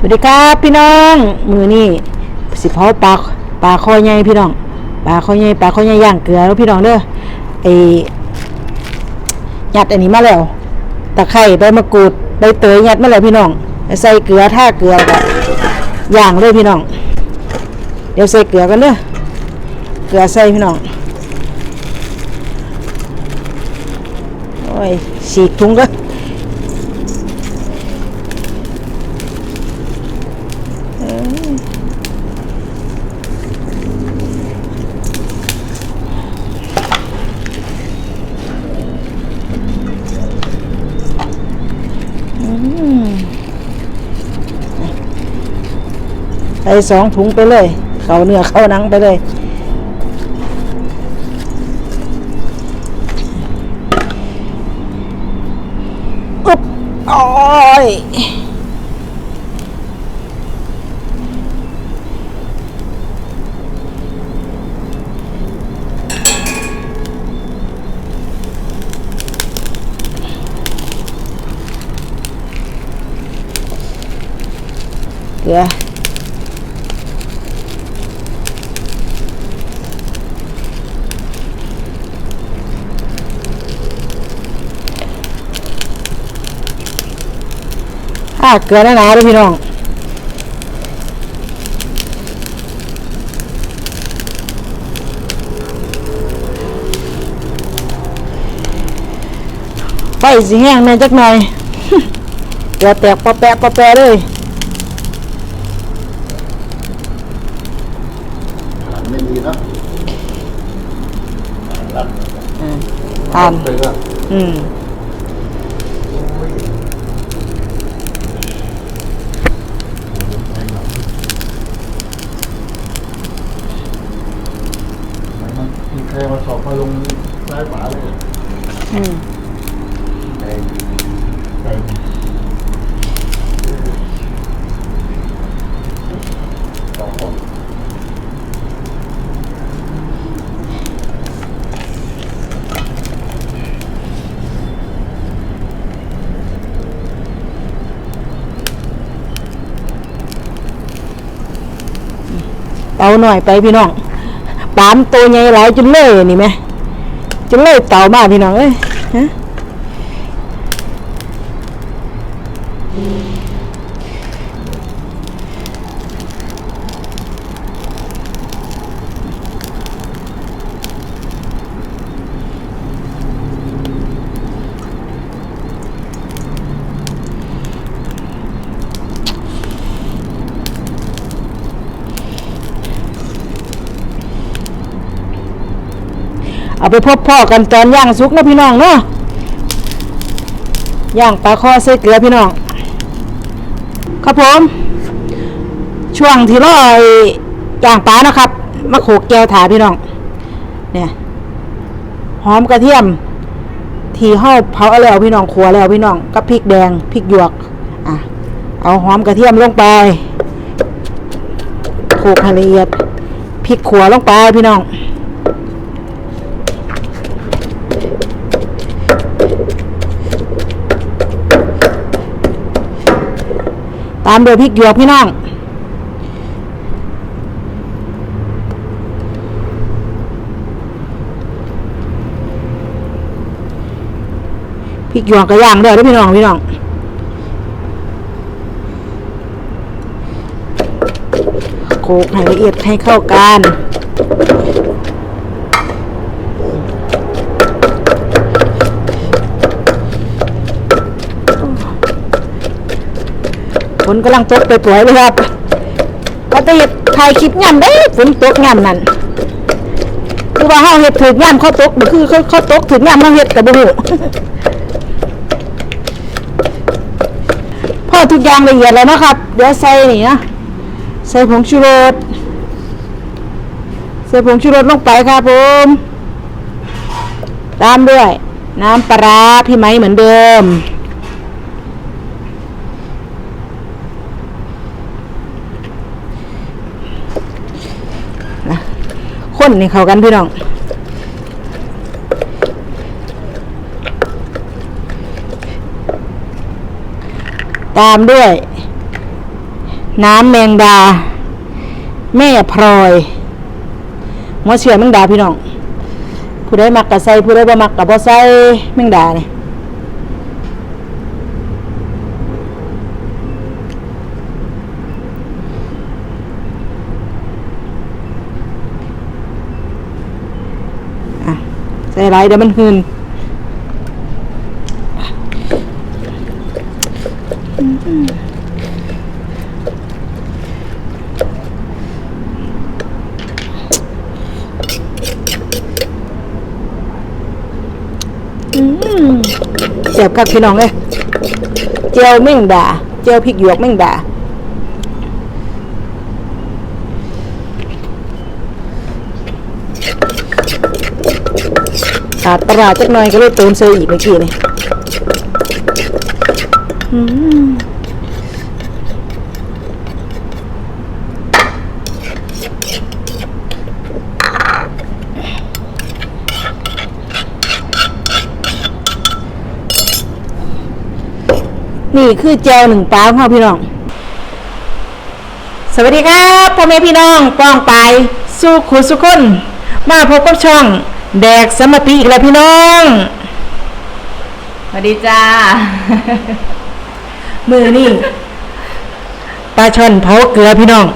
สวัสดีครับพี่น้อง มือนี่สิเผาปลาปลาคอใหญ่พี่น้องปลาคอใหญ่ปลาคอใหญ่ย่างเกลือแล้วพี่น้องเด้อไอยัดอันนี้มาแล้วตะไคร้ใบมะกรูดใบเตยยัดมาแล้วพี่น้องใส่เกลือท่าเกลือแล้วก็ย่างเลยพี่น้อง เดี๋ยวใส่เกลือกันเด้อเกลือใส่พี่น้องโอ้ยฉีกถุงก็ ใส่สองถุงไปเลย เขาเนื้อเข้าหนังไปเลยอุ๊บโอ้ยเกลือาเกลือหนาๆเลยพี่น้องไปสิแห้งแม่จักหน่อยเกลือแตกปะแปะปะแปะเลยไม่มีนะรับทานเตืออืม มันมีใครมาสอบมาลงซ้ายขวาเลย อืม ไอ้ไอ้สองคน เตา หน่อยไปพี่น้องปามตัวใหญ่หลายจนเลยนี่ไหมจนเลยเต่ามาพี่น้องเอ้ยฮะ เอาไปพบพ่อกันตอนย่างสุกนะพี่น้องเนาะย่างปลาคอใส่เกลือพี่น้องครับผม ช่วงที่รอยย่างปลานะครับมาโขกแก้วถาพี่น้อง เนี่ยหอมกระเทียม ที่ห่อเผาแล้วพี่น้องขัวแล้วพี่น้องกับพริกแดงพริกหยวกอะเอาหอมกระเทียมลงไปโขกให้ละเอียดพริกขัวลงไปพี่น้อง ตามโดยพริกหยวกพี่น้องพริกหยวกกระย่างด้วยด้อพี่น้องพี่น้องโขกให้ละเอียดให้เข้ากัน ฝนกำลังตกไปปล่อยเลยครับก็จะเห็ดถ่ายคลิปย่ำได้ฝนตกย่ำนั่นคือว่าเฮาเห็ดถึกย่ำเขาตกคือเขาเขาตกถึกย่ำเฮาเห็ดกับบ่ฮู้พอทุกอย่างละเอียดแล้วนะครับ เดี๋ยวใส่นี่นะใส่ผงชูรสใส่ผงชูรสลงไปครับผมตามด้วย น้ำปลาร้าพี่ไหมเหมือนเดิม ค นนี่เข้ากันพี่น้องตามด้วย น้ำแมงดา แม่พลอยหัวเชื่อแมงดาพี่น้องผู้ได้มักกะใส่ผู้ได้บ่มักกะบ่ใส่แมงดาเนี่ย ส่ไรเดี๋ยวมันหืนเสียบกับพี่น้องเลยเจียวแมงดาเจียวพริกหยวกแมงดา ขาดปลาร้าจักหน่อยก็เลยเติมเซอร์อีกเมื่อกี้นี่นี่คือแจวหนึ่งปลาพ่อพี่น้อง สวัสดีครับพ่อแม่พี่น้องป้องไป สู้ขุสุขคน มาพบกับช่อง แดกสมติอีกแล้วพี่น้องสวัสดีจ้า มือนี่ปลาช่อนเผาเกลือพี่น้อง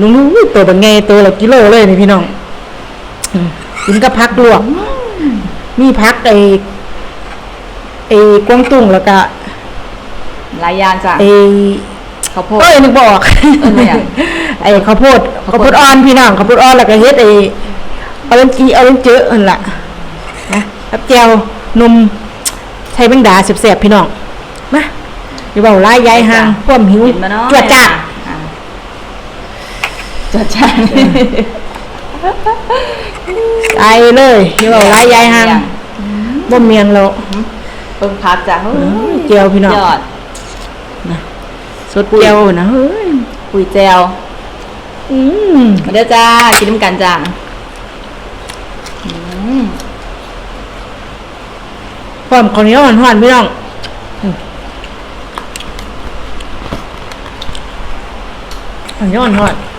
นุ่งๆตัวเป็นไงตัวละกิโลเลยนี่พี่น้องอืมกินกับพักลวก มีพักไอ้ไอ้กวางตุ้งแล้วก็หลายอย่างจ้ะไอ้ข้าวโพดเอ้ยนึกบออกอะไรอะไอ้ข้าวโพดข้าวโพดอ่อนพี่น้องข้าวโพดอ่อนแล้วก็เฮ็ดไอ้ เอาเล่นกีเอาเล่นเจออันละนะกับแจวนมใช้แมงดาเสียบๆพี่น้องมาอย่าเบาไล่ยายห่างพ่วามหิวกินมาเนาะจวดจ้าอะจวดจ้าไอเลยอย่าเบาไล่ยายห่างบ่เมียงแล้วเพิ่งพักจ้ะเฮ้ยเจียวพี่น้องยอดสดเจียวนะเฮ้ยปุยแจวอืมมาเด้อจ้ากินน้ำกันจ้าอืม ความข้าวเหนียวหวานๆพี่น้องอืมข้าวเหนียวหวานๆ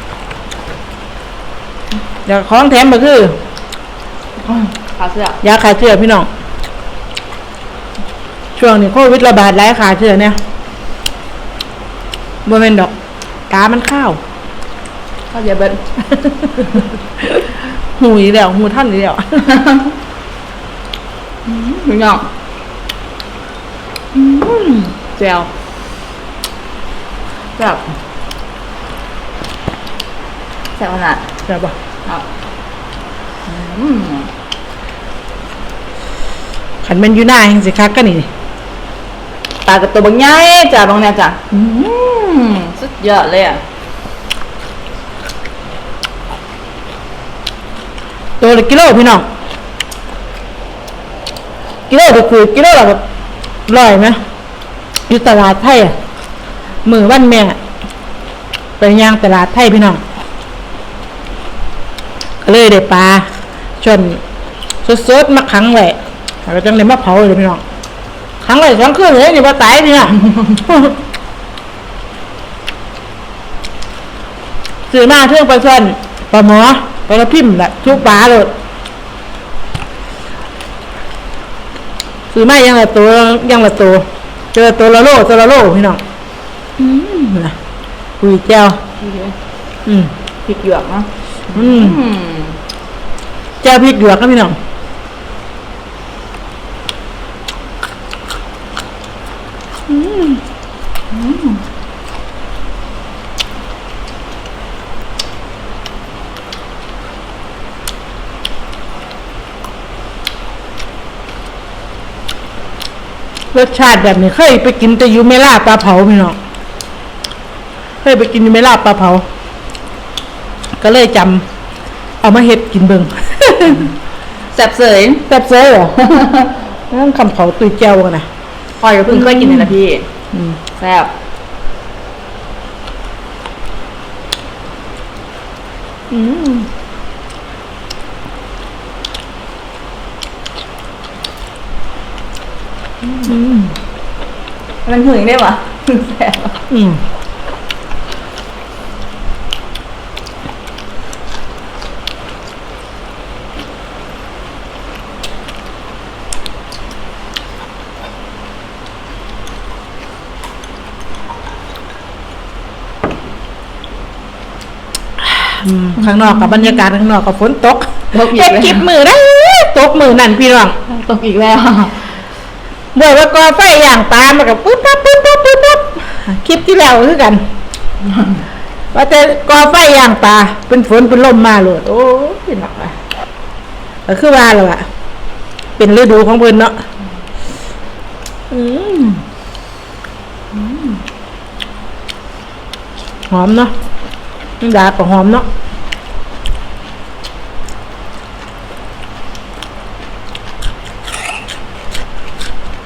เดี๋ยวของแถมก็คือข้าวเสื้อยาขาเชื้อพี่น้อง ช่วงนี้โควิดระบาดหลายขาเชื้อเนี่ยบ่แม่นดอก ตามันข้าวข้าวเยอะเบิ้ล หูอีแล้วหูท่านอีแล้วพี่น้องแจวแบบแซ่บขนาดใช่ปะครับอืมขันแมันอยู่หน้าแห่งสิคักกันนี่ปลากระตัวบางใหญ่จ้ะบางแนวจ้ะอืมสุดยอดเลยอะ ตัวละกิโลพี่น้องกิโลก็คือกิโลละแบบร้อยไหมอยู่ตลาดไทยอะมือวันแม่ไปย่างตลาดไทยพี่น้องก็เลยได้ปลาจนสดๆมาขังไว้แล้วจังเลยมาเผาเลยพี่น้องขังไว้สองคืนเลยนี่บ่ตายพี่น้องซื้อมาเทื่องปลาช่อนปลาหมอ ปลาพิมพ์แหละทุกปลาเลยซื้อมายังละตัวยังละตัวเจอตัวละโลตัวละโลพี่น้องอืมนะคุยเจ้าอืมพริกหยวกเนาะอืมอืมเจ้าพริกหยวกครับพี่น้อง รสชาติแบบนี้เคยไปกินแต่อยูเมล่าปลาเผาพี่น้องเคยไปกินอยูเมล่าปลาเผา ก็เลยจำเอามาเฮ็ดกินเบิงแซ่บเสยแซ่บเซ่เหรอนั่นคำเขาตุยเจ้ากันนะพอยก็เพิ่งเคยกินเลยนะพี่อืมแซ่บอืม มันหึงได้ปะหึงแสบปะอืมข้างนอกกับบรรยากาศข้างนอกกับฝนตกตกอีกแล้วเก็บมือได้ตกมือนั่นพี่น้องตกอีกแล้ว บ่ว่าก่อไฟย่างปลามากับปุ๊บปั๊บปุ๊บปั๊บปุ๊บปั๊บคลิปที่แล้วคือกัน ว่าแต่ก่อไฟย่างปลาเป็นฝนเป็นลมมาเลยโอ้ยหนักอะก็คือว่าแล้วอะเป็นฤดูของเพิ่นเนาะหอมเนาะดาก็หอมเนาะ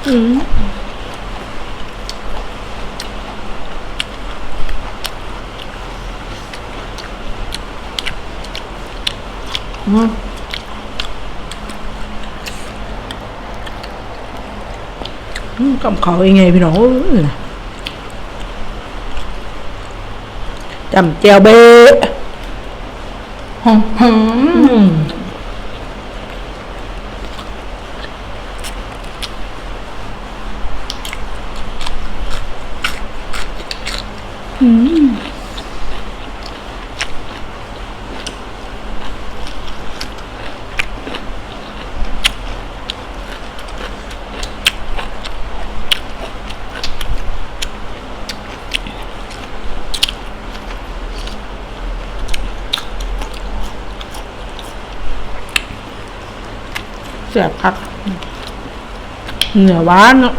อืมอืมอืมกับเขายังไงพี่น้องโอ้ยจำเจียวเบะ หอมหอม อืมอืม เสียบคักเหนือหวานเนาะ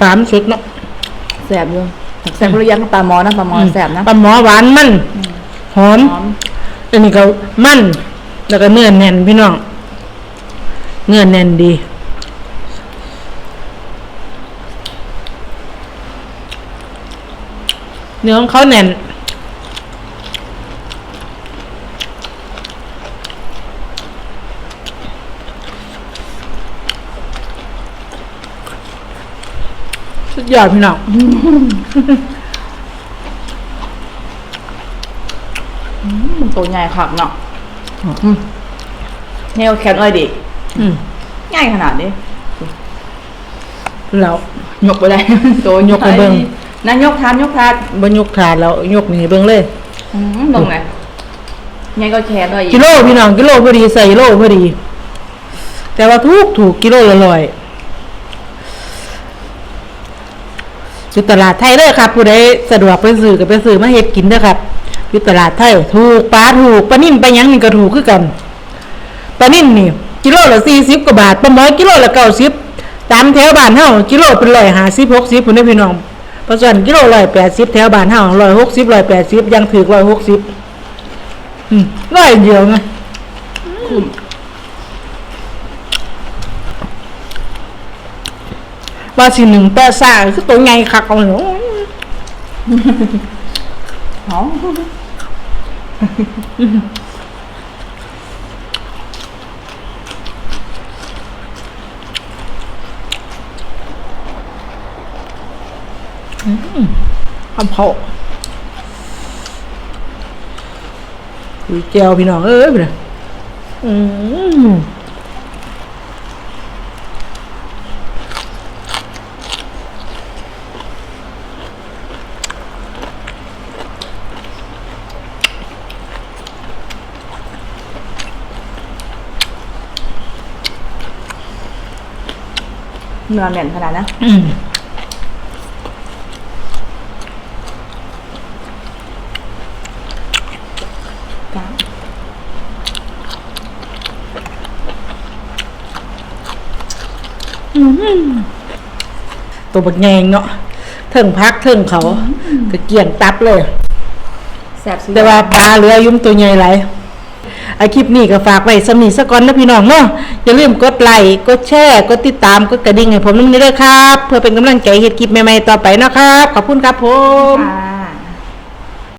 ปลามนสุดเนาะแสบอยู่แสบหรือยังปลาหมอนะปลาหมอแสบนะปลาหมอหวานมันหอม หอมอันนี้ก็มัน แล้วก็เนื้อแน่นพี่น้อง เนื้อแน่นดี เนื้อของเขาแน่น ยอดพี่น้องมันตัวใหญ่ขักเนาะเนวแคทอ้อยดิอืมง่ายขนาดนี้ แล้วยกไปได้ตัวยกไปเบิ่งนั่นยกทานยกทานบรรยกถาดแล้วยกนี่เบิ่งเลยอืมตรงไหนไงก็แคทอ้อยอีกกิโลพี่น้องกิโลพอดีใส่กิโลพอดี แต่ว่าถูกถูกกิโลละร้อย อยู่ตลาดไทยเด้อครับ ผู้ใดสะดวกไปซื้อก็ไปซื้อมาเฮ็ดกินเด้อครับอยู่ตลาดไทยถูกปลาถูกปลานิ่มปลายังนี่ก็ถูกคือกันปลานิ่มนี่กิโลละสี่สิบกว่าบาทปลาหมอกิโลละเก้าสิบตามแถวบ้านเฮากิโลเป็นร้อยห้าสิบหกสิบพุ่นเด้อพี่น้องเพราะฉะนั้นกิโลร้อยแปดสิบแถวบ้านเฮาร้อยหกสิบร้อยแปดสิบยังถือร้อยหกสิบร้อยเดียวไง ว่าสิหนึ่งแต่ซ่าคือตัวไงคักเอาเนาะหอมคำเขาคุยเจียวพี่น้องเอ้ยพี่น้องอืม เนื้อแน่นขนาดนะอืมตัวบักแงงเนาะเทิงพักเทิงเขาก็เกี่ยงตับเลย แสบสุดแต่ว่าปลาเหลืออยุ่มตัวใหญ่หลาย ไอคลิปนี้ก็ฝากไว้สำนีสะก่อนนะพี่น้องเนาะอย่าลืมกดไลค์กดแชร์กดติดตามกดกระดิ่งให้ผมน้ำนี้ด้วยครับ เพื่อเป็นกำลังใจเฮ็ดคลิปใหม่ๆต่อไปนะครับ ขอบคุณครับผม